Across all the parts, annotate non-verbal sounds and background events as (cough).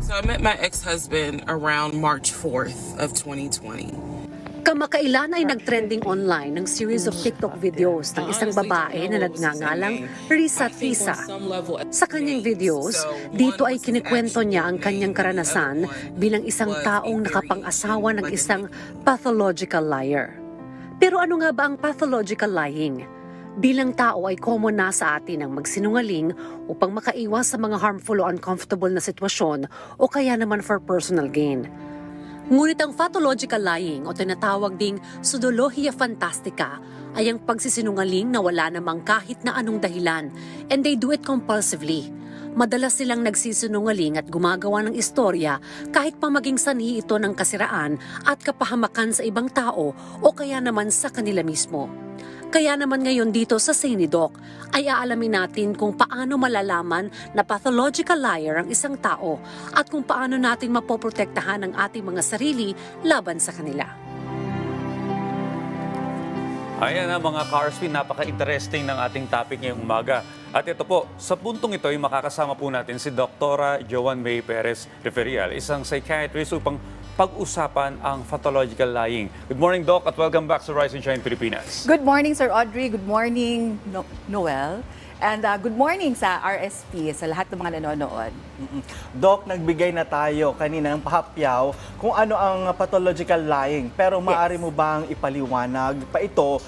So I met my ex-husband around March 4th of 2020. Kamakailan ay nagtrending online ng series of TikTok videos ng isang babae na nagngangalang Risa Tisa. Sa kanyang videos, dito ay kinikwento niya ang kanyang karanasan bilang isang taong nakapang-asawa ng isang pathological liar. Pero ano nga ba ang pathological lying? Bilang tao ay common na sa atin ang magsinungaling upang makaiwas sa mga harmful o uncomfortable na sitwasyon o kaya naman for personal gain. Ngunit ang pathological lying o tinatawag ding pseudologia fantastica ay ang pagsisinungaling na wala namang kahit na anong dahilan and they do it compulsively. Madalas silang nagsisinungaling at gumagawa ng istorya kahit pa maging sanhi ito ng kasiraan at kapahamakan sa ibang tao o kaya naman sa kanila mismo. Kaya naman ngayon dito sa Sinidoc ay aalamin natin kung paano malalaman na pathological liar ang isang tao at kung paano natin mapoprotektahan ang ating mga sarili laban sa kanila. Ayan na mga Carswin, napaka-interesting ng ating topic ngayong umaga. At ito po, sa puntong ito ay makakasama po natin si Dr. Joan May Perez Referial, isang psychiatrist upang pag-usapan ang pathological lying. Good morning, Doc, at welcome back sa Rise and Shine Pilipinas. Good morning, Sir Audrey. Good morning, no- Noel. And uh, good morning sa RSP, sa lahat ng mga nanonood. Doc, nagbigay na tayo kanina ng pahapyaw kung ano ang pathological lying. Pero maaari mo bang ipaliwanag pa ito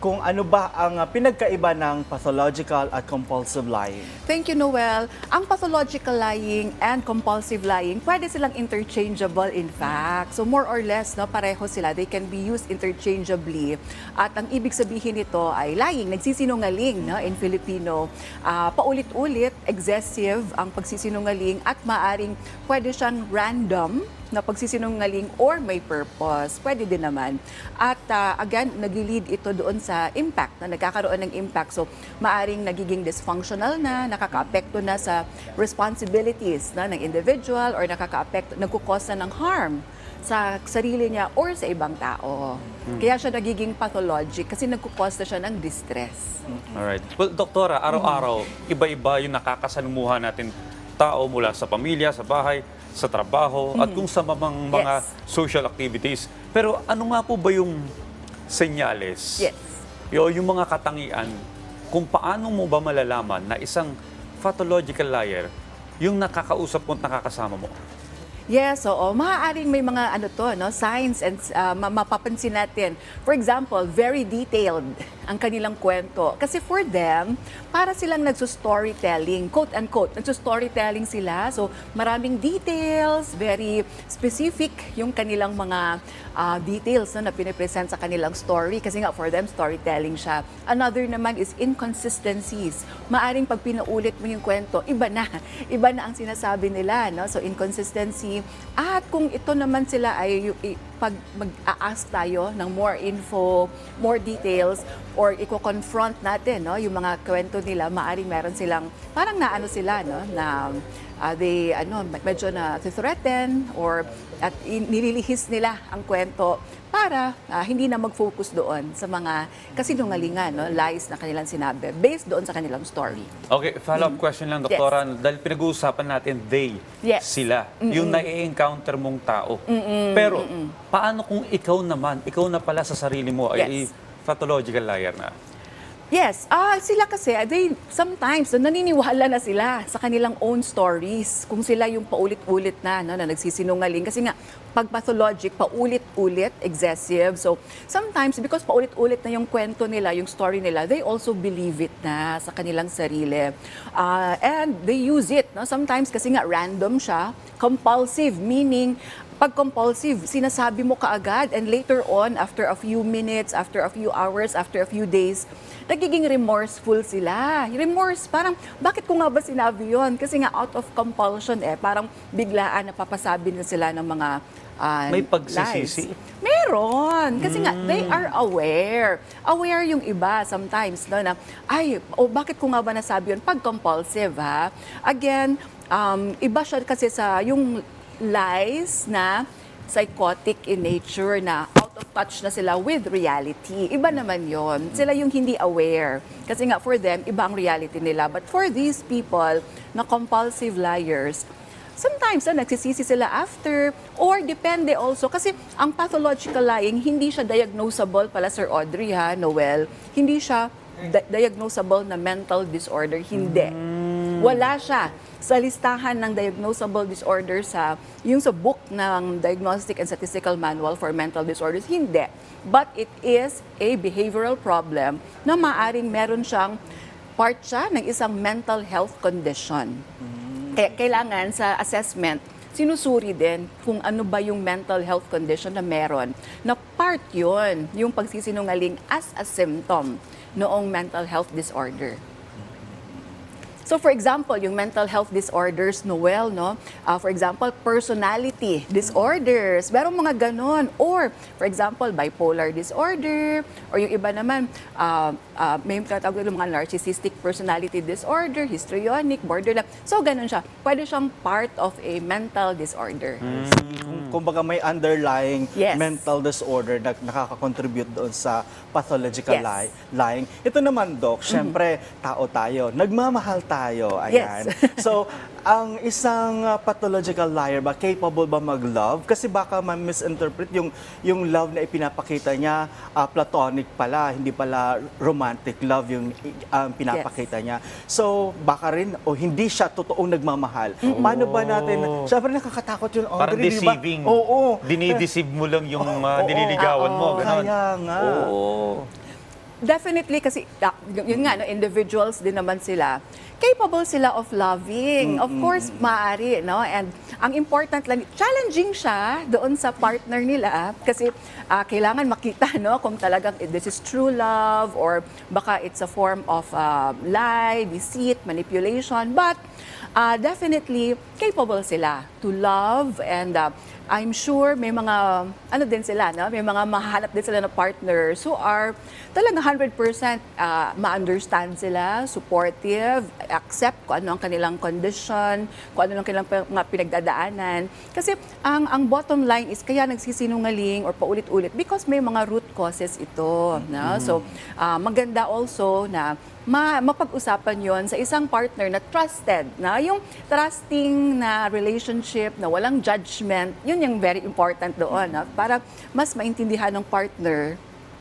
kung ano ba ang pinagkaiba ng pathological at compulsive lying? Thank you, Noel. Ang pathological lying and compulsive lying, pwede silang interchangeable in fact. So more or less, no, pareho sila. They can be used interchangeably. At ang ibig sabihin nito ay lying, nagsisinungaling no, in Filipino. Ah, paulit-ulit, excessive ang pagsisinungaling at maaring pwede siyang random na pagsisinungaling or may purpose. Pwede din naman. At ah, again, nag-lead ito doon sa impact, na nagkakaroon ng impact. So, maaring nagiging dysfunctional na, nakaka-apekto na sa responsibilities na, ng individual or nakaka-apekto, nagkukos na ng harm sa sarili niya or sa ibang tao. Kaya siya nagiging pathologic kasi nagkukos na siya ng distress. Alright. Well, Doktora, araw-araw, iba-iba yung nakakasalumuhan natin tao mula sa pamilya, sa bahay, sa trabaho, at kung sa mamang mga Yes. social activities. Pero ano nga po ba yung senyales? Yes. Yo, yung mga katangian, kung paano mo ba malalaman na isang pathological liar yung nakakausap mo at nakakasama mo? Yes, oo. Maaaring may mga ano to, no, signs and uh, ma- mapapansin natin. For example, very detailed ang kanilang kwento. Kasi for them, para silang nagso-storytelling, quote-unquote, nagso-storytelling sila. So, maraming details, very specific yung kanilang mga uh, details no, na pinipresent sa kanilang story. Kasi nga, for them, storytelling siya. Another naman is inconsistencies. Maaring pag pinaulit mo yung kwento, iba na. (laughs) Iba na ang sinasabi nila. No? So, inconsistency. At kung ito naman sila ay pag mag-a-ask tayo ng more info, more details, or i-confront natin no, yung mga kwento nila, maaring meron silang, parang naano sila, no, na uh, they, ano, medyo na threaten or at nililihis nila ang kwento para ah, hindi na mag-focus doon sa mga kasinungalingan, no, lies na kanilang sinabi, based doon sa kanilang story. Okay, follow-up question lang, Doktora. Dahil pinag-uusapan natin they, Yes. sila, yung nai-encounter mong tao. Pero, paano kung ikaw naman, ikaw na pala sa sarili mo ay Yes. pathological liar na? Yes, ah sila kasi, they sometimes naniniwala na sila sa kanilang own stories. Kung sila yung paulit-ulit na, no, na nagsisinungaling. Kasi nga, pag pathologic, paulit-ulit, excessive. So, sometimes, because paulit-ulit na yung kwento nila, yung story nila, they also believe it na sa kanilang sarili. Ah, and they use it. No? Sometimes, kasi nga, random siya, compulsive, meaning, pag compulsive, sinasabi mo kaagad and later on, after a few minutes, after a few hours, after a few days, nagiging remorseful sila. Remorse, parang, bakit ko nga ba sinabi yon? Kasi nga out of compulsion eh, parang biglaan napapasabi na sila ng mga ah, May pagsisisi? lies. Meron. Kasi nga, they are aware. Aware yung iba sometimes, no, na, ay, oh, bakit ko nga ba nasabi yun? Pag compulsive, ha? Again, um, iba siya kasi sa yung lies na psychotic in nature na out of touch na sila with reality. Iba naman yon. Sila yung hindi aware. Kasi nga for them, iba ang reality nila. But for these people na compulsive liars, sometimes na nagsisisi sila after or depende also kasi ang pathological lying hindi siya diagnosable pala Sir Audrey ha, Noel. Hindi siya di- diagnosable na mental disorder, hindi. Wala siya sa listahan ng diagnosable disorders sa yung sa book ng Diagnostic and Statistical Manual for Mental Disorders, hindi. But it is a behavioral problem na maaring meron siyang part siya ng isang mental health condition. Kaya kailangan sa assessment, sinusuri din kung ano ba yung mental health condition na meron. Na part yun, yung pagsisinungaling as a symptom noong mental health disorder. So for example, yung mental health disorders, Noel, no? Ah, for example, personality disorders. Merong mga ganon. Or, for example, bipolar disorder. Or yung iba naman, ah, ah, may tatawag ng mga narcissistic personality disorder, histrionic, borderline. So ganon siya. Pwede siyang part of a mental disorder. Kung, kumbaga may underlying Yes. mental disorder na nakaka-contribute doon sa pathological Yes. Mm-hmm. lie- lying. Ito naman, Doc, syempre, tao tayo. Nagmamahal tayo. Ayan. Yes. so, ang isang uh, pathological liar ba, capable ba mag-love? Kasi baka ma-misinterpret yung, yung love na ipinapakita niya, uh, platonic pala, hindi pala romantic love yung um, pinapakita niya. So, baka rin, o hindi siya totoong nagmamahal. Paano ba natin, syempre nakakatakot yun, Audrey, Parang di ba? deceiving. Oo. Dinideceive mo lang yung uh, (laughs) oo. diniligawan mo. Oo. Ganon. Kaya nga. Oo. Definitely kasi ah, yun nga no, individuals din naman sila. Capable sila of loving. Of course, maaari, no? And ang important lang, challenging siya doon sa partner nila kasi ah, kailangan makita, no, kung talagang this is true love or baka it's a form of ah, lie, deceit, manipulation. But ah, definitely capable sila to love and ah, I'm sure may mga ano din sila no? May mga mahanap din sila na partners who are talaga 100% uh, ma-understand sila supportive accept kung ano ang kanilang condition kung ano ang kanilang mga pinagdadaanan. Kasi ang ang bottom line is kaya nagsisinungaling or paulit-ulit because may mga root causes ito no? So uh, maganda also na ma mapag-usapan yon sa isang partner na trusted na yung trusting na relationship na walang judgment yun yung very important doon na para mas maintindihan ng partner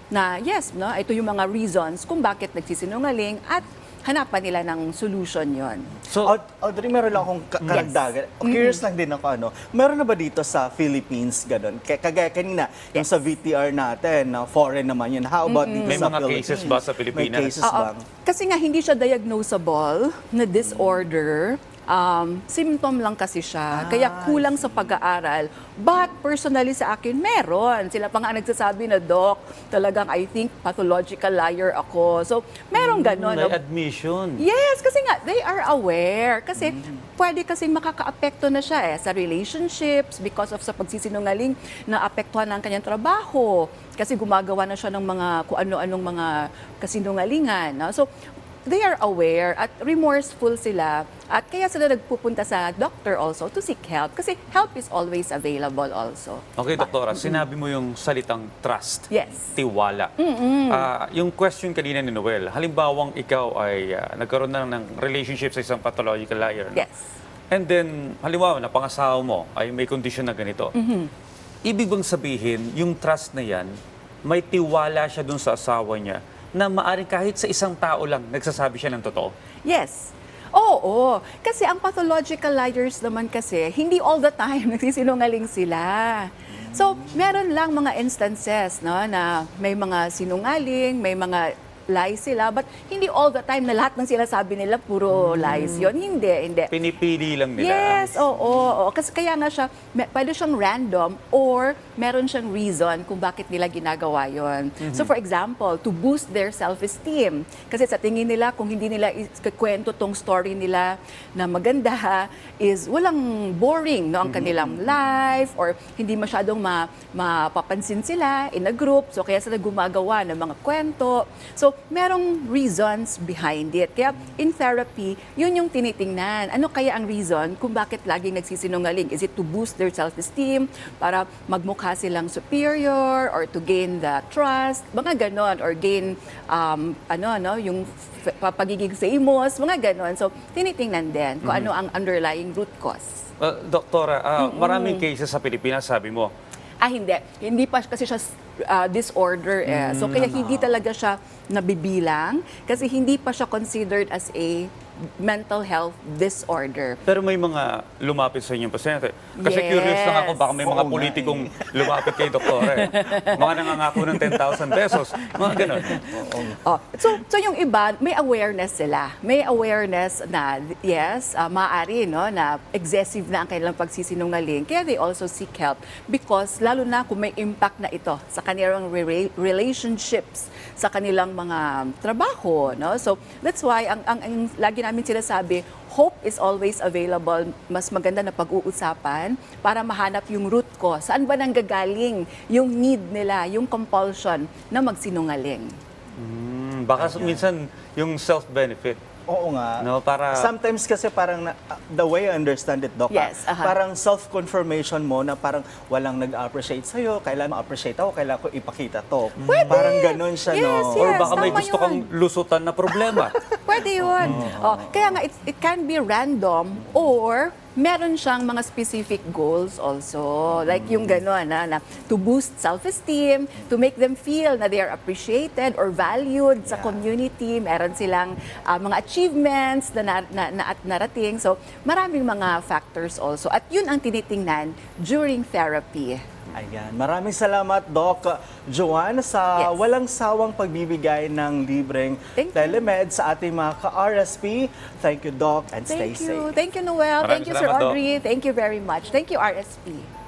na yes no ito yung mga reasons kung bakit nagsisinungaling at hanapan nila ng solution yon So, Aud- Audrey, meron lang akong ka- karagdagan. Curious lang din ako, ano, meron na ba dito sa Philippines, ganun? K- kagaya kanina, yung sa VTR natin, na foreign naman yun. How about dito May sa mga Philippines? cases ba sa Pilipinas? May cases Oo. bang? Kasi nga hindi siya diagnosable na disorder. Um, symptom lang kasi siya. Kaya kulang sa pag-aaral. But personally sa akin, meron. Sila pa nga nagsasabi na, Doc, talagang I think pathological liar ako. So, meron ganon. may no? admission. Yes, kasi nga, they are aware. Kasi pwede kasing makakaapekto na siya eh, sa relationships because of sa pagsisinungaling na apektuhan ng kanyang trabaho. Kasi gumagawa na siya ng mga kung ano-anong mga kasinungalingan. No? So, they are aware at remorseful sila at kaya sila nagpupunta sa doctor also to seek help kasi help is always available also. Okay, doktora, sinabi mo yung salitang trust. Yes. Tiwala. Ah, yung question kanina ni Noel, halimbawang ikaw ay ah, nagkaroon na ng relationship sa isang pathological liar. no? Yes. And then, halimbawa, na pangasawa mo ay may kondisyon na ganito. Ibig bang sabihin, yung trust na yan, may tiwala siya dun sa asawa niya na maaring kahit sa isang tao lang nagsasabi siya ng totoo? Yes. Oo, kasi ang pathological liars naman kasi, hindi all the time (laughs) nagsisinungaling sila. So, meron lang mga instances no, na may mga sinungaling, may mga lies sila, but hindi all the time na lahat ng sinasabi nila puro lies yon Hindi, hindi. Pinipili lang nila. Yes, oo, oo. Kasi kaya nga siya, may- pwede siyang random or meron siyang reason kung bakit nila ginagawa yon. So for example, to boost their self-esteem. Kasi sa tingin nila, kung hindi nila kwento tong story nila na maganda, is walang boring no, ang kanilang life or hindi masyadong ma, mapapansin sila in a group. So kaya sila gumagawa ng mga kwento. So So, merong reasons behind it. Kaya in therapy, yun yung tinitingnan. Ano kaya ang reason kung bakit laging nagsisinungaling? Is it to boost their self-esteem, para magmukha silang superior, or to gain the trust, mga ganon, or gain, um, ano, no, yung pagiging famous, mga ganon. So, tinitingnan din kung ano ang underlying root cause. Uh, Doktora, ah, maraming cases sa Pilipinas, sabi mo. Ah, hindi. Hindi pa kasi siya ah, disorder eh. So, kaya hindi talaga siya nabibilang kasi hindi pa siya considered as a mental health disorder. Pero may mga lumapit sa inyong pasyente. Kasi Yes. curious lang ako, baka may mga Oo nga politikong (laughs) lumapit kay doktora. Eh. Mga nangangako ng 10,000 pesos. Mga ganun. Oh, so so yung iba may awareness sila. May awareness na yes, uh, maaari no na excessive na ang kanilang pagsisinungaling. Kaya they also seek help because lalo na kung may impact na ito sa kanilang re- relationships, sa kanilang mga trabaho, no? So that's why ang ang, ang lagi namin sinasabi, hope is always available. Mas maganda na pag-uusapan para mahanap yung root ko. Saan ba nanggagaling yung need nila, yung compulsion na magsinungaling? Hmm, baka minsan yung self-benefit. Oo nga. No, para- Sometimes kasi parang, na- uh, the way I understand it, Doc, ah, Yes, aha. parang self-confirmation mo na parang walang nag-appreciate sa'yo, kailangan ma-appreciate ako, kailangan ko ipakita to. Parang ganun siya, Yes, no? Or yes. baka may tama gusto yun. kang lusutan na problema. (laughs) Pwede yun. Oh, kaya nga, it, it can be random or meron siyang mga specific goals also. Like yung gano'n, na, na to boost self-esteem, to make them feel na they are appreciated or valued sa community. Meron silang ah, mga achievements na, na, na, na at narating. So, maraming mga factors also. At yun ang tinitingnan during therapy. Ayan. Maraming salamat, Doc Joanne, sa Yes. walang sawang pagbibigay ng libreng Thank you. telemed sa ating mga ka-RSP. Thank you, Doc, and stay Thank you. safe. Thank you, Noel. Maraming Thank you, Sir salamat, Doc. Audrey. Thank you very much. Thank you, RSP.